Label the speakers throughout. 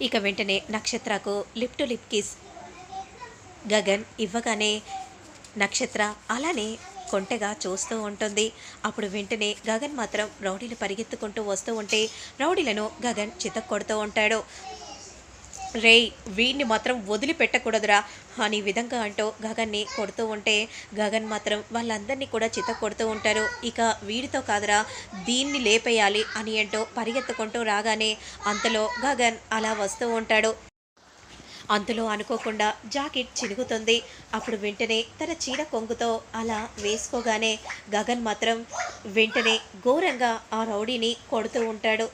Speaker 1: ఇక వెంటనే నక్షత్రకు lip to lip kiss. Gagan ఇవ్వగానే నక్షత్ర అలానే కొంటెగా చూస్తూ ఉంటుంది. అప్పుడు వెంటనే గగన్ మాత్రం రౌడీలు పరిగెత్తుకుంటూ వస్తూ ఉంటే రౌడీలను గగన్ చితక్కొడుతూ ఉంటాడు. రేయ్ వీడిని మాత్రం వదిలిపెట్టకూడదురా అని విధంగా అంటూ గగన్ని కొడుతూ ఉంటే గగన్ మాత్రం వాళ్ళందరినీ కూడా చిత కొడుతూ ఉంటారు. ఇక వీడితో కాదురా దీన్ని లేపేయాలి అని అంటూ పరిగెత్తుకుంటూ రాగానే అంతలో గగన్ అలా వస్తూ ఉంటాడు. అంతలో అనుకోకుండా జాకెట్ చినుగుతుంది అప్పుడు వెంటనే తన చీర కొంగుతో అలా వేసుకోగానే గగన్ మాత్రం వెంటనే ఘోరంగా ఆ రౌడీని కొడుతూ ఉంటాడు.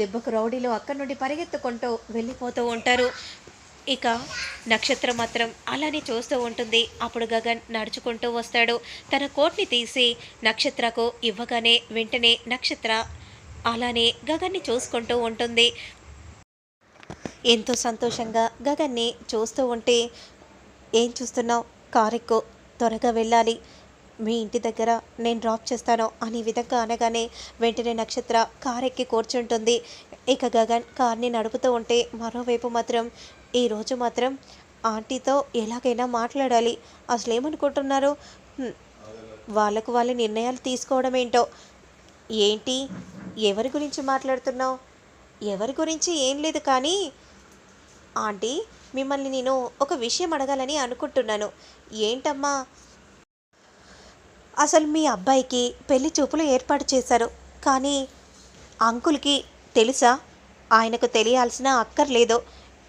Speaker 1: దెబ్బకు రౌడీలు అక్కడి నుండి పరిగెత్తుకుంటూ వెళ్ళిపోతూ ఉంటారు. ఇక నక్షత్రం మాత్రం అలానే చూస్తూ ఉంటుంది. అప్పుడు గగన్ నడుచుకుంటూ వస్తాడు. తన కోట్ని తీసి నక్షత్రకు ఇవ్వగానే వెంటనే నక్షత్ర అలానే గగన్ని చూసుకుంటూ ఉంటుంది. ఎంతో సంతోషంగా గగన్ని చూస్తూ ఉంటే ఏం చూస్తున్నావు? కారెక్కు త్వరగా వెళ్ళాలి. మీ ఇంటి దగ్గర నేను డ్రాప్ చేస్తాను అనే విధంగా అనగానే వెంటనే నక్షత్ర కారెక్కి కూర్చుంటుంది. ఇక గగన్ కార్ని నడుపుతూ ఉంటే మరోవైపు మాత్రం ఈరోజు మాత్రం ఆంటీతో ఎలాగైనా మాట్లాడాలి. అసలు ఏమనుకుంటున్నారు వాళ్ళకు వాళ్ళ నిర్ణయాలు తీసుకోవడం ఏంటో ఏంటి? ఎవరి గురించి మాట్లాడుతున్నావు? ఎవరి గురించి ఏం లేదు కానీ ఆంటీ మిమ్మల్ని నేను ఒక విషయం అడగాలని అనుకుంటున్నాను. ఏంటమ్మా? అసలు మీ అబ్బాయికి పెళ్ళి చూపులు ఏర్పాటు చేశారు. కానీ అంకుల్కి తెలుసా? ఆయనకు తెలియాల్సిన అక్కర్లేదు.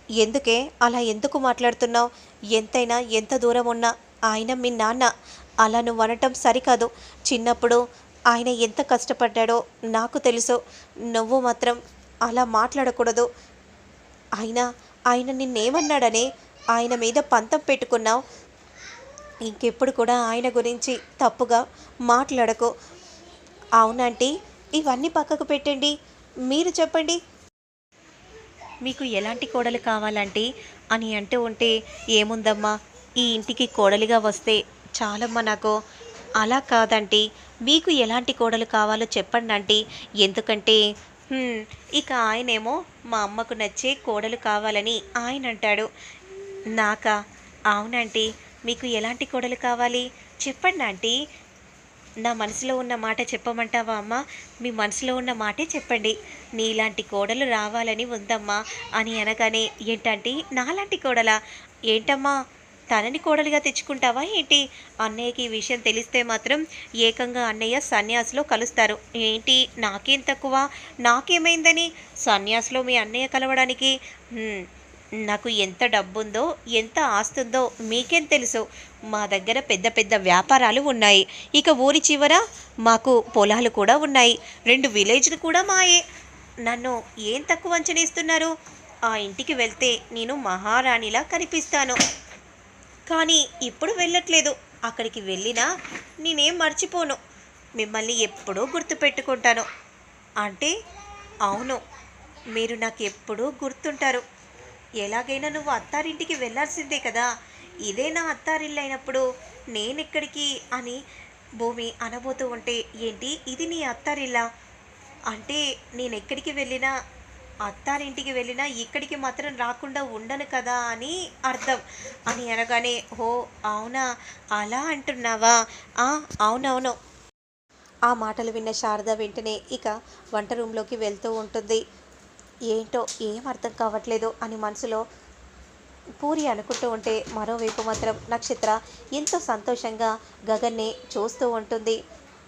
Speaker 1: ఎందుకే? అలా ఎందుకు మాట్లాడుతున్నావు? ఎంతైనా ఎంత దూరం ఉన్నా ఆయన మీ నాన్న. అలా నువ్వు అనటం సరికాదు. చిన్నప్పుడు ఆయన ఎంత కష్టపడ్డాడో నాకు తెలుసు. నువ్వు మాత్రం అలా మాట్లాడకూడదు. అయినా ఆయన నిన్నేమన్నాడని ఆయన మీద పంతం పెట్టుకున్నావు? ఇంకెప్పుడు కూడా ఆయన గురించి తప్పుగా మాట్లాడకు. అవునంటీ ఇవన్నీ పక్కకు పెట్టండి. మీరు చెప్పండి. మీకు ఎలాంటి కోడలు కావాలంటే? అని అంటూ ఉంటే ఏముందమ్మా? ఈ ఇంటికి కోడలిగా వస్తే చాలమ్మా నాకు. అలా కాదంటీ. మీకు ఎలాంటి కోడలు కావాలో చెప్పండి ఆంటీ. ఎందుకంటే ఇక ఆయనేమో మా అమ్మకు నచ్చే కోడలు కావాలని ఆయన అంటాడు. నాకా? అవునంటీ మీకు ఎలాంటి కోడలు కావాలి? చెప్పండి ఆంటీ. నా మనసులో ఉన్న మాట చెప్పమంటావా అమ్మా? మీ మనసులో ఉన్న మాటే చెప్పండి. నీలాంటి కోడలు రావాలని ఉందమ్మా అని అనగానే ఏంటంటే? నాలాంటి కోడలా? ఏంటమ్మా? తనని కోడలిగా తెచ్చుకుంటావా ఏంటి? అన్నయ్యకి ఈ విషయం తెలిస్తే మాత్రం ఏకంగా అన్నయ్య సన్యాసిలో కలుస్తారు. ఏంటి? నాకేం తక్కువ? నాకేమైందని? సన్యాసిలో మీ అన్నయ్య కలవడానికి? నాకు ఎంత డబ్బుందో ఎంత ఆస్తుందో మీకేం తెలుసు. మా దగ్గర పెద్ద పెద్ద వ్యాపారాలు ఉన్నాయి. ఇక ఊరి చివర మాకు పొలాలు కూడా ఉన్నాయి. రెండు విలేజ్లు కూడా మాయే. నన్ను ఏం తక్కువ అంచనేస్తున్నారు? ఆ ఇంటికి వెళ్తే నేను మహారాణిలా కనిపిస్తాను. కానీ ఇప్పుడు వెళ్ళట్లేదు. అక్కడికి వెళ్ళినా నేనేం మర్చిపోను. మిమ్మల్ని ఎప్పుడూ గుర్తుపెట్టుకుంటాను. అంటే అవును మీరు నాకు ఎప్పుడూ గుర్తుంటారు. ఎలాగైనా నువ్వు అత్తారింటికి వెళ్ళాల్సిందే కదా. ఇదే నా అత్తారిల్లు అయినప్పుడు నేనెక్కడికి అని భూమి అనబోతూ ఉంటే ఏంటి ఇది నీ అత్తారిల్లా? అంటే నేను ఎక్కడికి వెళ్ళినా అత్తారింటికి వెళ్ళినా ఇక్కడికి మాత్రం రాకుండా ఉండను కదా అని అర్థం. అని అనగానే ఓ అవునా? అలా అంటున్నావా? "ఆ, అవునవును. ఆ మాటలు విన్న శారద వెంటనే ఇక వంట రూమ్లోకి వెళ్తూ ఉంటుంది. ఏంటో ఏం అర్థం కావట్లేదు అని మనసులో పూరి అనుకుంటూ ఉంటే మరోవైపు మాత్రం నక్షత్ర ఎంతో సంతోషంగా గగన్ని చూస్తూ ఉంటుంది.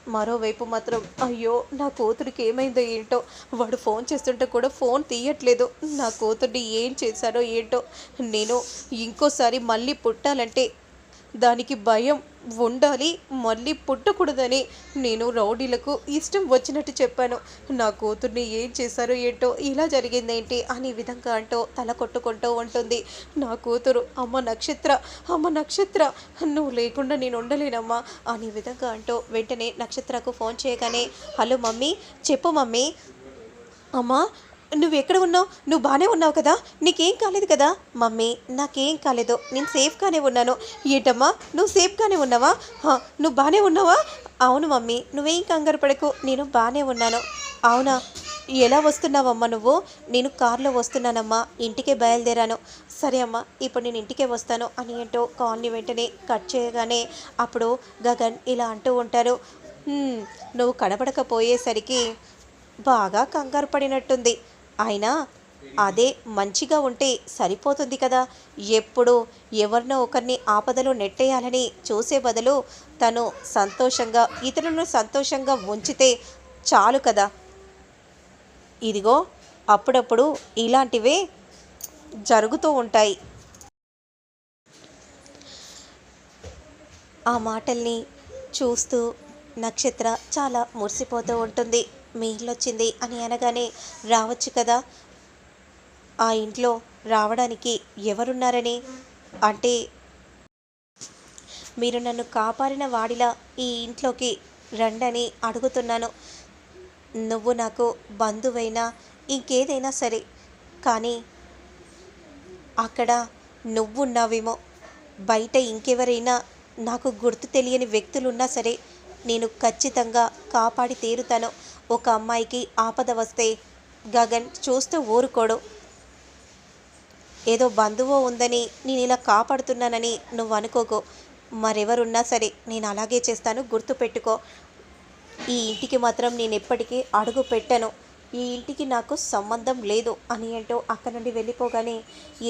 Speaker 1: మరోవైపు మాత్రం అయ్యో నా కూతురికి ఏమైందో ఏంటో? వాడు ఫోన్ చేస్తుంటే కూడా ఫోన్ తీయట్లేదు. నా కూతుర్ని ఏం చేశారో ఏంటో? నేను ఇంకోసారి మళ్ళీ పుట్టాలంటే దానికి భయం ఉండాలి మళ్ళీ పుట్టకూడదని నేను రౌడీలకు ఇష్టం వచ్చినట్టు చెప్పాను. నా కూతుర్ని ఏం చేశారో ఏంటో ఇలా జరిగిందేంటి అని విధంగా అంటూ తల కొట్టుకుంటూ ఉంటుంది. నా కూతురు అమ్మ నక్షత్ర అమ్మ నక్షత్ర నువ్వు లేకుండా నేను ఉండలేనమ్మా అనే విధంగా అంటూ వెంటనే నక్షత్రకు ఫోన్ చేయగానే హలో మమ్మీ చెప్పు మమ్మీ అమ్మా నువ్వు ఎక్కడ ఉన్నావు? నువ్వు బాగానే ఉన్నావు కదా? నీకేం కాలేదు కదా? మమ్మీ నాకేం కాలేదు. నేను సేఫ్గానే ఉన్నాను. ఏటమ్మా? నువ్వు సేఫ్గానే ఉన్నావా? హా, నువ్వు బాగానే ఉన్నావా? అవును మమ్మీ నువ్వేం కంగారు పడకు. నేను బాగానే ఉన్నాను. అవునా? ఎలా వస్తున్నావమ్మా నువ్వు? నేను కారులో వస్తున్నానమ్మా. ఇంటికే బయలుదేరాను. సరే అమ్మా ఇప్పుడు నేను ఇంటికే వస్తాను అని ఏంటో కాల్ని వెంటనే కట్ చేయగానే అప్పుడు గగన్ ఇలా అంటూ ఉంటారు. నువ్వు కనబడకపోయేసరికి బాగా కంగారు పడినట్టుంది. అయినా అదే మంచిగా ఉంటే సరిపోతుంది కదా. ఎప్పుడు ఎవరినో ఒకరిని ఆపదలో నెట్టేయాలని చూసే బదులు తను సంతోషంగా ఇతరులను సంతోషంగా ఉంచితే చాలు కదా. ఇదిగో అప్పుడప్పుడు ఇలాంటివే జరుగుతూ ఉంటాయి. ఆ మాటల్ని చూస్తూ నక్షత్ర చాలా మురిసిపోతూ ఉంటుంది. మీ ఇల్లు వచ్చింది అని అనగానే రావచ్చు కదా. ఆ ఇంట్లో రావడానికి ఎవరున్నారని? అంటే మీరు నన్ను కాపాడిన వాడిలా ఈ ఇంట్లోకి రండని అడుగుతున్నాను. నువ్వు నాకు బంధువైనా ఇంకేదైనా సరే కానీ అక్కడ నువ్వున్నావేమో. బయట ఇంకెవరైనా నాకు గుర్తు తెలియని వ్యక్తులున్నా సరే నేను ఖచ్చితంగా కాపాడి తీరుతాను. ఒక అమ్మాయికి ఆపద వస్తే గగన్ చూస్తూ ఊరుకోడు. ఏదో బంధువో ఉందని నేను ఇలా కాపాడుతున్నానని నువ్వు అనుకోకు. మరెవరున్నా సరే నేను అలాగే చేస్తాను గుర్తుపెట్టుకో ఈ ఇంటికి మాత్రం నేను ఎప్పటికీ అడుగు పెట్టను. ఈ ఇంటికి నాకు సంబంధం లేదు అని అంటూ అక్కడ నుండి వెళ్ళిపోగానే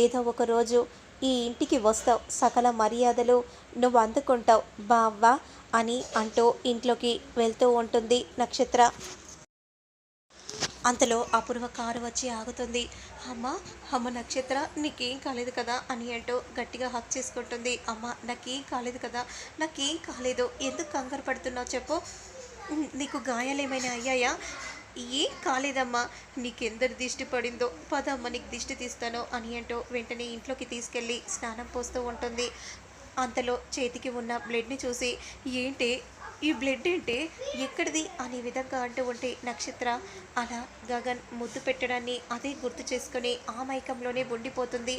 Speaker 1: ఏదో ఒక రోజు ఈ ఇంటికి వస్తావు సకల మర్యాదలు నువ్వు అందుకుంటావు. బావ్వా అని అంటూ ఇంట్లోకి వెళ్తూ ఉంటుంది నక్షత్ర. అంతలో అపూర్వ కారు వచ్చి ఆగుతుంది. అమ్మ అమ్మ నక్షత్ర నీకేం కాలేదు కదా అని అంటూ గట్టిగా హక్ చేసుకుంటుంది. అమ్మ నాకేం కాలేదు కదా నాకేం కాలేదు ఎందుకు కంగారు పడుతున్నావు చెప్పు. నీకు గాయాలు ఏమైనా అయ్యాయా? ఏం కాలేదమ్మా నీకెందరు దిష్టి పడిందో పదమ్మ నీకు దిష్టి తీస్తాను అని అంటూ వెంటనే ఇంట్లోకి తీసుకెళ్ళి స్నానం పోస్తూ ఉంటుంది. అంతలో చేతికి ఉన్న బ్లడ్ని చూసి ఏంటి ఈ బ్లడ్ ఏంటి? ఎక్కడిది? అనే విధంగా అంటూ ఉంటే నక్షత్ర అలా గగన్ ముద్దు పెట్టడాన్ని అదే గుర్తు చేసుకొని ఆ మైకంలోనే ఉండిపోతుంది.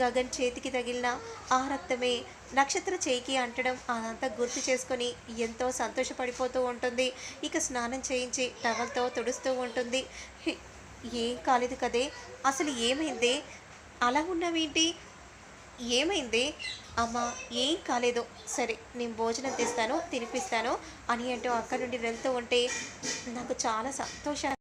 Speaker 1: గగన్ చేతికి తగిలిన ఆ రక్తమే నక్షత్ర చేయికి అంటడం అదంతా గుర్తు చేసుకొని ఎంతో సంతోషపడిపోతూ ఉంటుంది. ఇక స్నానం చేయించి టవల్తో తుడుస్తూ ఉంటుంది. ఏం కాలేదు కదే. అసలు ఏమైంది? అలా ఉన్నావేంటి? ఏమైంది? అమ్మ ఏం కాలేదు. సరే నేను భోజనం తెస్తాను తినిపిస్తాను అని అంటూ అక్కడి నుండి వెళ్తూ ఉంటే నాకు చాలా సంతోషం